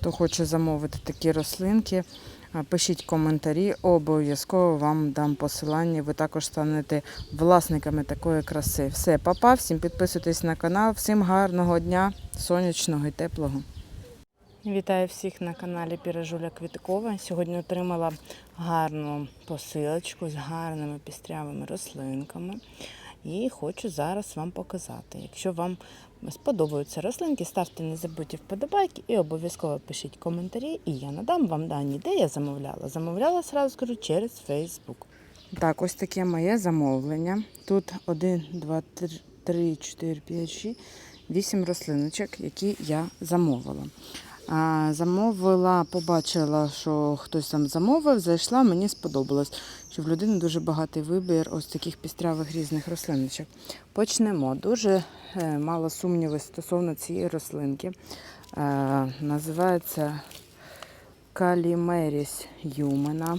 Хто хоче замовити такі рослинки, пишіть коментарі, обов'язково вам дам посилання. Ви також станете власниками такої краси. Все, папа, всім підписуйтесь на канал, всім гарного дня, сонячного і теплого. Вітаю всіх на каналі Піражуля Квіткова. Сьогодні отримала гарну посилочку з гарними пістрявими рослинками. І хочу зараз вам показати. Якщо вам сподобаються рослинки, ставте не забудьте вподобайки і обов'язково пишіть коментарі, і я надам вам дані, де я замовляла. Замовляла, сразу скажу, через Facebook. Так, ось таке моє замовлення. Тут 1, 2, 3, 4, 5, 6, 8 рослиночок, які я замовила. Замовила, побачила, що хтось там замовив, зайшла, мені сподобалось, що в людини дуже багатий вибір ось таких пістрявих різних рослиночок. Почнемо. Дуже е, мало сумнівів стосовно цієї рослинки. Е, Називається Калімеріс Юмена.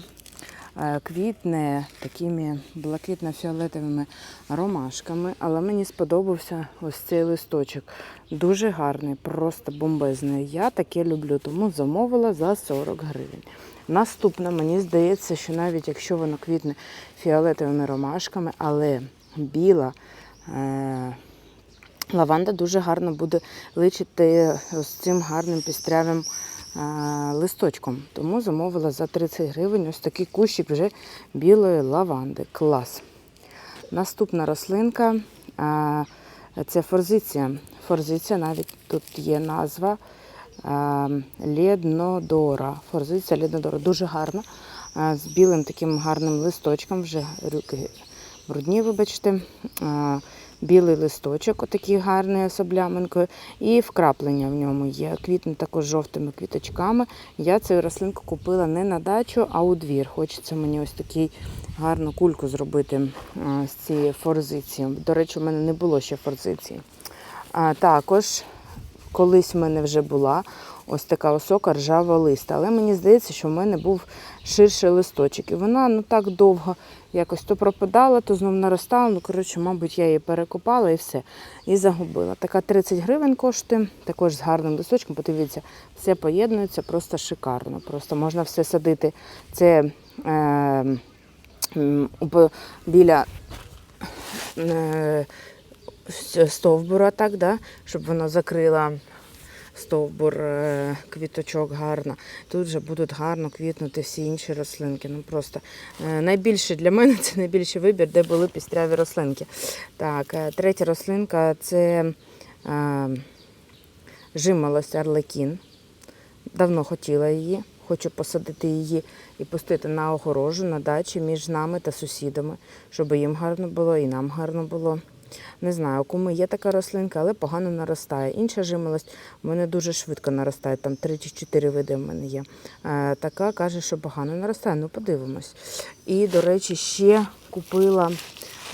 Е, Квітне такими блакитно-фіолетовими ромашками, але мені сподобався ось цей листочок. Дуже гарний, просто бомбезний. Я таке люблю, тому замовила за 40 гривень. Наступна, мені здається, що навіть якщо воно квітне фіолетовими ромашками, але біла е- лаванда дуже гарно буде личити ось цим гарним пістрявим листочком. Тому замовила за 30 гривень ось такий кущик вже білої лаванди. Клас. Наступна рослинка е, це форзиція. Форзиція, навіть тут є назва е, Лєднодора. Форзиція Лєднодора. Дуже гарна. е, З білим таким гарним листочком, вже руки брудні, вибачте. Білий листочок, отакий гарний особляменкою, і вкраплення в ньому є. Квітне також жовтими квіточками. Я цю рослинку купила не на дачу, а у двір. Хочеться мені ось такий гарну кульку зробити з цієї форзиції. До речі, у мене не було ще форзиції. А, також колись в мене вже була ось така осока ржава листа. Але мені здається, що в мене був ширший листочок. І вона ну так довго якось то пропадала, то знов наростала. Ну, коротше, мабуть, я її перекопала і все. І загубила. Така 30 гривень коштує, також з гарним листочком. Подивіться, все поєднується просто шикарно. Просто можна все садити. Це е, біля е, стовбура, так, да? щоб воно закрила стовбур е, квіточок гарно. Тут вже будуть гарно квітнути всі інші рослинки. Ну просто е, найбільше для мене це найбільший вибір, де були пістряві рослинки. Так, е, третя рослинка це жимолость арлекін. Давно хотіла її. Хочу посадити її і пустити на огорожу на дачі між нами та сусідами, щоб їм гарно було і нам гарно було. Не знаю, у кому є така рослинка, але погано наростає. Інша жимолость в мене дуже швидко наростає, там 3 чи 4 види в мене є. Е, така каже, що погано наростає. Ну, подивимось. І, до речі, ще купила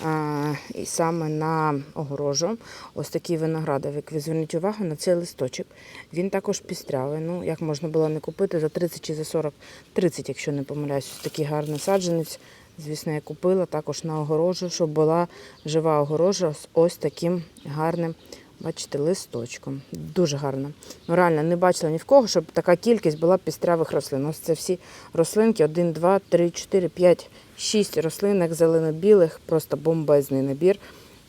е, і саме на огорожу ось такий виноградовик. Ви зверніть увагу на цей листочок. Він також пістрявий. Ну, як можна було не купити за 30 чи за 40, 30, якщо не помиляюсь. Ось такий гарний саджанець. Звісно, я купила також на огорожу, щоб була жива огорожа з ось таким гарним, бачите, листочком. Дуже гарно. Ну, реально, не бачила ні в кого, щоб така кількість була пістрявих рослин. Ось це всі рослинки: 1, 2, 3, 4, 5, 6 рослинок зелено-білих, просто бомбезний набір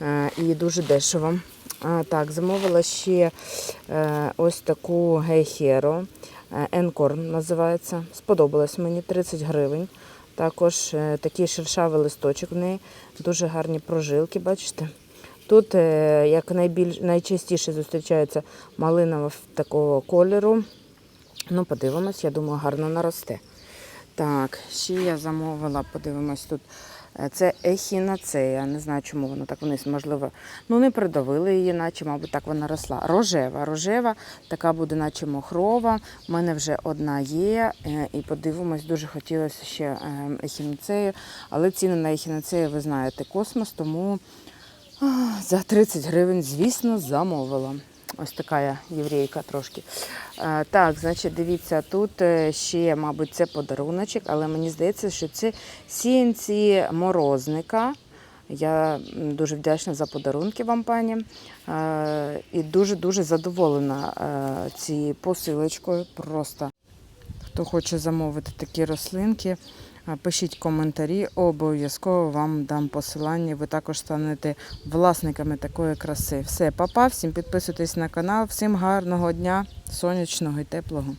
е, і дуже дешево. Так, замовила ще е, ось таку гейхеру. Е, Енкорн називається. Сподобалось мені 30 гривень. Також е, такий шершавий листочок в неї, дуже гарні прожилки, бачите? Тут, е, як найбільш, найчастіше зустрічається малинова такого кольору. Ну, подивимось, я думаю, гарно наросте. Так, ще я замовила, подивимось тут. Е, Це ехінацея. Не знаю, чому воно так вниз, можливо. Ну, не придавили її, наче, мабуть, так вона росла. Рожева, рожева, така буде, наче мохрова. У мене вже одна є. е, І подивимось, дуже хотілося ще е, ехінацею. Але ціни на ехінацею, ви знаєте, космос, тому за 30 гривень, звісно, замовила. Ось така єврейка трошки. Е, Так, значить, дивіться, тут е, ще, мабуть, це подаруночок, але мені здається, що це сіянці морозника. Я дуже вдячна за подарунки вам, пані. Е, І дуже-дуже задоволена цією посилочкою. Просто хто хоче замовити такі рослинки, пишіть коментарі, обов'язково вам дам посилання. Ви також станете власниками такої краси. Все, папа, всім підписуйтесь на канал, всім гарного дня, сонячного і теплого.